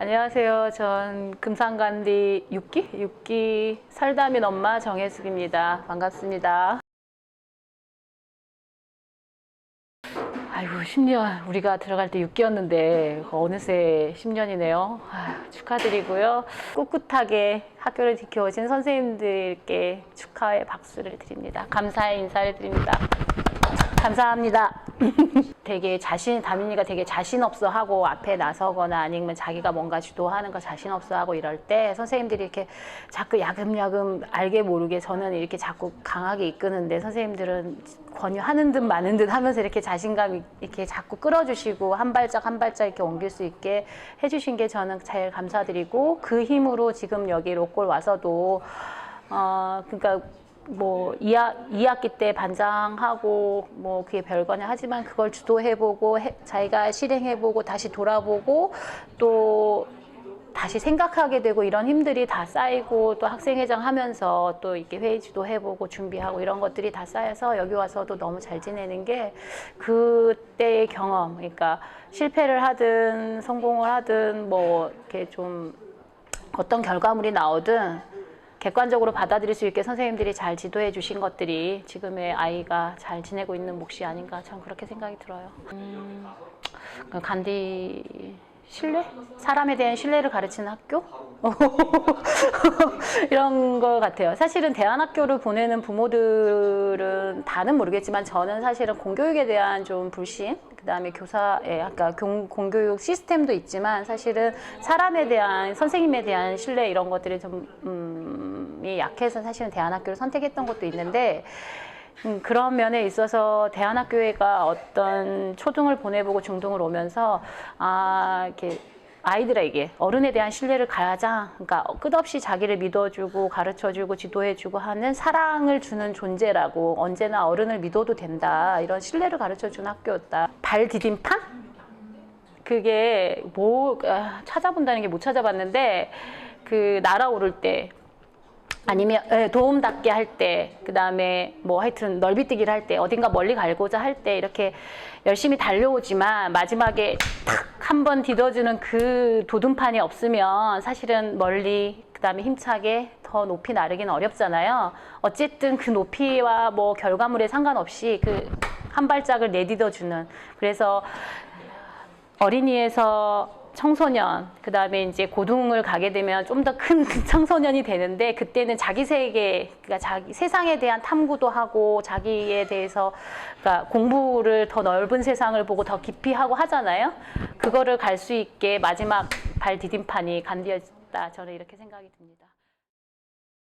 안녕하세요. 전 금산간디 6기? 6기 살다민 엄마 정혜숙입니다. 반갑습니다. 아이고 10년 우리가 들어갈 때 6기였는데 어느새 10년이네요. 축하드리고요. 꿋꿋하게 학교를 지켜오신 선생님들께 축하의 박수를 드립니다. 감사의 인사를 드립니다. 감사합니다. 되게 자신, 다민이가 되게 자신 없어 하고 앞에 나서거나 아니면 자기가 뭔가 주도하는 거 자신 없어 하고 이럴 때 선생님들이 이렇게 자꾸 야금야금 알게 모르게 저는 이렇게 자꾸 강하게 이끄는데 선생님들은 권유하는 듯 마는 듯 하면서 이렇게 자신감 이렇게 자꾸 끌어주시고 한 발짝 한 발짝 이렇게 옮길 수 있게 해주신 게 저는 제일 감사드리고 그 힘으로 지금 여기 로골 와서도 어, 그러니까 뭐 2학, 2학기 때 반장하고 뭐 그게 별거냐 하지만 그걸 주도해보고 해, 자기가 실행해보고 다시 돌아보고 또 다시 생각하게 되고 이런 힘들이 다 쌓이고 또 학생회장 하면서 또 이렇게 회의 지도 해보고 준비하고 이런 것들이 다 쌓여서 여기 와서도 너무 잘 지내는 게 그때의 경험. 그러니까 실패를 하든 성공을 하든 뭐 이렇게 좀 어떤 결과물이 나오든 객관적으로 받아들일 수 있게 선생님들이 잘 지도해 주신 것들이 지금의 아이가 잘 지내고 있는 몫이 아닌가 참 그렇게 생각이 들어요. 음, 그 간디 신뢰? 사람에 대한 신뢰를 가르치는 학교? 이런 것 같아요. 사실은 대안학교를 보내는 부모들은 다는 모르겠지만 저는 사실은 공교육에 대한 좀 불신, 그 다음에 교사의 아까 공, 공교육 시스템도 있지만 사실은 사람에 대한 선생님에 대한 신뢰 이런 것들이 좀 음, 이 약해서 사실은 대안학교를 선택했던 것도 있는데 음, 그런 면에 있어서 대안학교회가 어떤 초등을 보내보고 중등을 오면서 아 이렇게 아이들에게 어른에 대한 신뢰를 가장 그러니까 끝없이 자기를 믿어주고 가르쳐주고 지도해주고 하는 사랑을 주는 존재라고 언제나 어른을 믿어도 된다. 이런 신뢰를 가르쳐주는 학교였다. 발 디딤판? 그게 뭐 아, 찾아본다는 게 못 찾아봤는데 그 날아오를 때 아니면 예, 도움 닫게 할 때, 그 다음에 뭐 하여튼 넓이뛰기를 할 때, 어딘가 멀리 갈고자 할 때 이렇게 열심히 달려오지만 마지막에 탁 한 번 디뎌주는 그 도둠판이 없으면 사실은 멀리 그 다음에 힘차게 더 높이 나르기는 어렵잖아요. 어쨌든 그 높이와 뭐 결과물에 상관없이 그 한 발짝을 내딛어주는 그래서 어린이에서 청소년, 그 다음에 이제 고등을 가게 되면 좀 더 큰 청소년이 되는데 그때는 자기 세계, 그러니까 자기 세상에 대한 탐구도 하고 자기에 대해서 그러니까 공부를 더 넓은 세상을 보고 더 깊이 하고 하잖아요. 그거를 갈 수 있게 마지막 발 디딤판이 간디였다. 저는 이렇게 생각이 듭니다.